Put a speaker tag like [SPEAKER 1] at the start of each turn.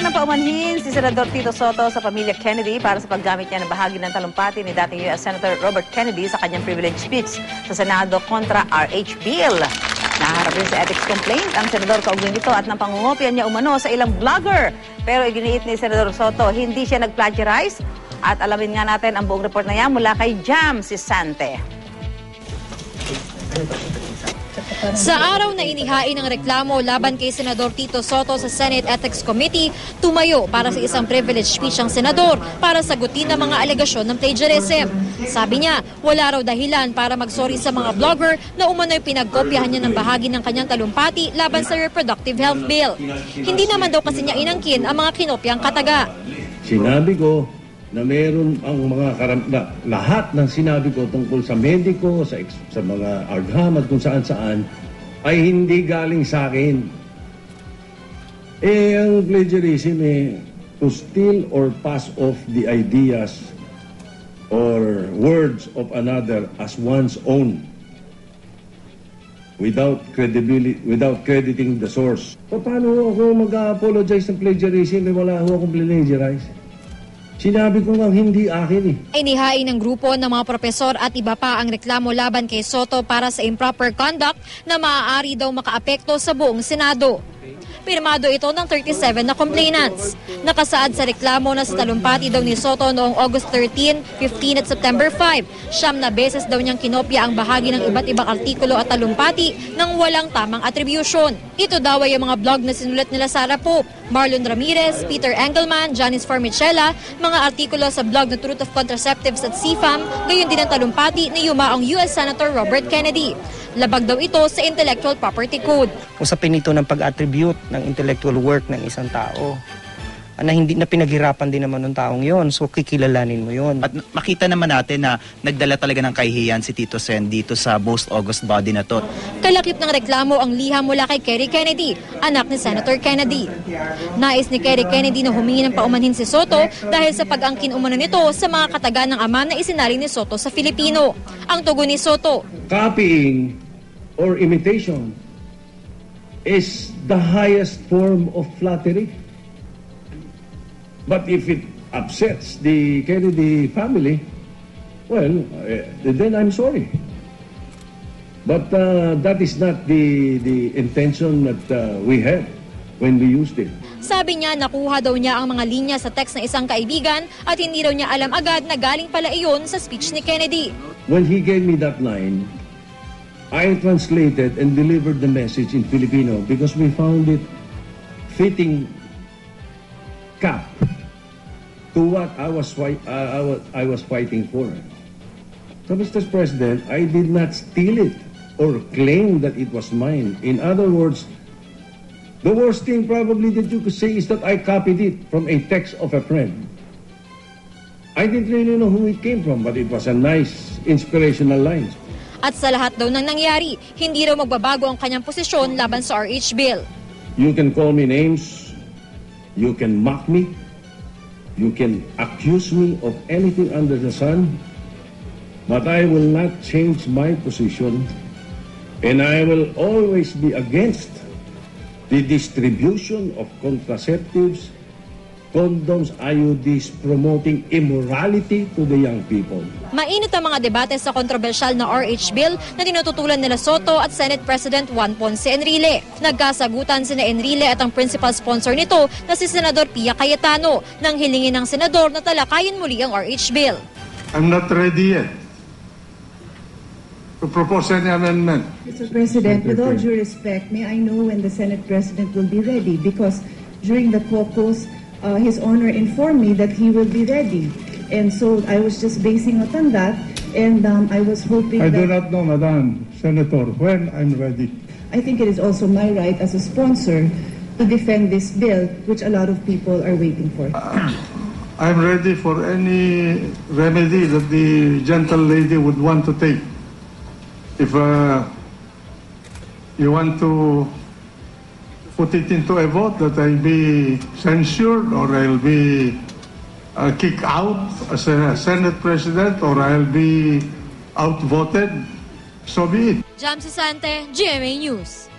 [SPEAKER 1] Humihinga ng paumanhin si Senador Tito Soto sa pamilya Kennedy para sa paggamit niya ng bahagi ng talumpati ni dating U.S. Senator Robert Kennedy sa kanyang privilege speech sa Senado kontra RH Bill. Naharap din sa ethics complaint ang senador kaugnay nito at ng pangungopia niya umano sa ilang vlogger. Pero iginiit ni Senador Soto, hindi siya nag-plagiarize at alamin nga natin ang buong report na yan mula kay Jam si Sante.
[SPEAKER 2] Sa araw na inihain ng reklamo laban kay Senador Tito Soto sa Senate Ethics Committee, tumayo para sa isang privilege speech ang senador para sagutin ang mga alegasyon ng plagiarism. Sabi niya, wala raw dahilan para magsorry sa mga blogger na umano'y pinagkopyahan niya ng bahagi ng kanyang talumpati laban sa reproductive health bill. Hindi naman daw kasi niya inangkin ang mga kinopyang kataga.
[SPEAKER 3] Sinabi ko na meron ang mga karam na, lahat ng sinabi ko tungkol sa mediko, sa, sa mga argham at kung saan saan ay hindi galing sa akin. Eh, ang plagiarism eh, to steal or pass off the ideas or words of another as one's own without credibility, without crediting the source. Pa- Paano ako mag-apologize ng plagiarism eh wala ho akong plagiarize? Sinabi ko nga hindi akin eh.
[SPEAKER 2] Inihain ng grupo ng mga propesor at iba pa ang reklamo laban kay Soto para sa improper conduct na maaari daw makaapekto sa buong Senado. Pirmado ito ng 37 na complainants. Nakasaad sa reklamo na sa talumpati daw ni Soto noong August 13, 15 at September 5. Siyam na beses daw niyang kinopya ang bahagi ng iba't ibang artikulo at talumpati nang walang tamang attribution. Ito daw ay ang mga blog na sinulat nila Sara Pope, Marlon Ramirez, Peter Engelman, Janice Formichella, mga artikulo sa blog na Truth of Contraceptives at CFAM, gayon din ang talumpati ni yumaong US Senator Robert Kennedy. Labag daw ito sa Intellectual Property Code.
[SPEAKER 4] usapin ito ng pag-attribute ng intellectual work ng isang tao na hindi na pinaghirapan din naman ng taong yon so kikilalanin mo yon
[SPEAKER 5] At makita naman natin na nagdala talaga ng kahihiyan si Tito Sen dito sa most august body na to.
[SPEAKER 2] Kalakip ng reklamo ang liham mula kay Kerry Kennedy, anak ni Senator Kennedy. Nais ni Kerry Kennedy na humingi ng paumanhin si Soto dahil sa pag-angkin umano nito sa mga kataga ng ama na isinali ni Soto sa Filipino. Ang tugon ni Soto,
[SPEAKER 3] Copying or imitation is the highest form of flattery. But if it upsets the Kennedy family, well, eh, then I'm sorry. But uh, that is not the, the intention that uh, we had when we used it.
[SPEAKER 2] sabi niya nakuha daw niya ang mga linya sa text ng isang kaibigan at hindi daw niya alam agad na galing pala iyon sa speech ni Kennedy.
[SPEAKER 3] When he gave me that line, I translated and delivered the message in Filipino because we found it fitting cap to what I was, uh, I was, I was fighting for. So, Mr. President, I did not steal it or claim that it was mine. In other words, the worst thing probably that you could say is that I copied it from a text of a friend. I didn't really know who it came from, but it was a nice, inspirational line.
[SPEAKER 2] At sa lahat daw ng nangyari, hindi raw magbabago ang kanyang posisyon laban sa RH bill.
[SPEAKER 3] You can call me names, you can mock me, you can accuse me of anything under the sun, but I will not change my position, and I will always be against the distribution of contraceptives, condoms, IUDs, promoting immorality to the young people.
[SPEAKER 2] Mainit ang mga debate sa kontrobersyal na RH bill na tinututulan nila Soto at Senate President Juan Ponce Enrile. Nagkasagutan sina Enrile at ang principal sponsor nito na si Senador Pia Cayetano nang hilingin ng senador na talakayin muli ang RH bill.
[SPEAKER 6] I'm not ready yet to propose any amendment.
[SPEAKER 7] Mr. President, with all due respect, may I know when the Senate President will be ready? Because during the caucus, uh, His Honor informed me that he will be ready. And so I was just basing it on that, and um, I was hoping
[SPEAKER 6] I do not know, Madam Senator, when I'm ready.
[SPEAKER 7] I think it is also my right as a sponsor to defend this bill, which a lot of people are waiting for.
[SPEAKER 6] I'm ready for any remedy that the gentle lady would want to take. If uh, you want to put it into a vote that I'll be censured or I'll be uh, kicked out as a Senate President or I'll be outvoted, so be it.
[SPEAKER 2] Jam Sante, GMA News.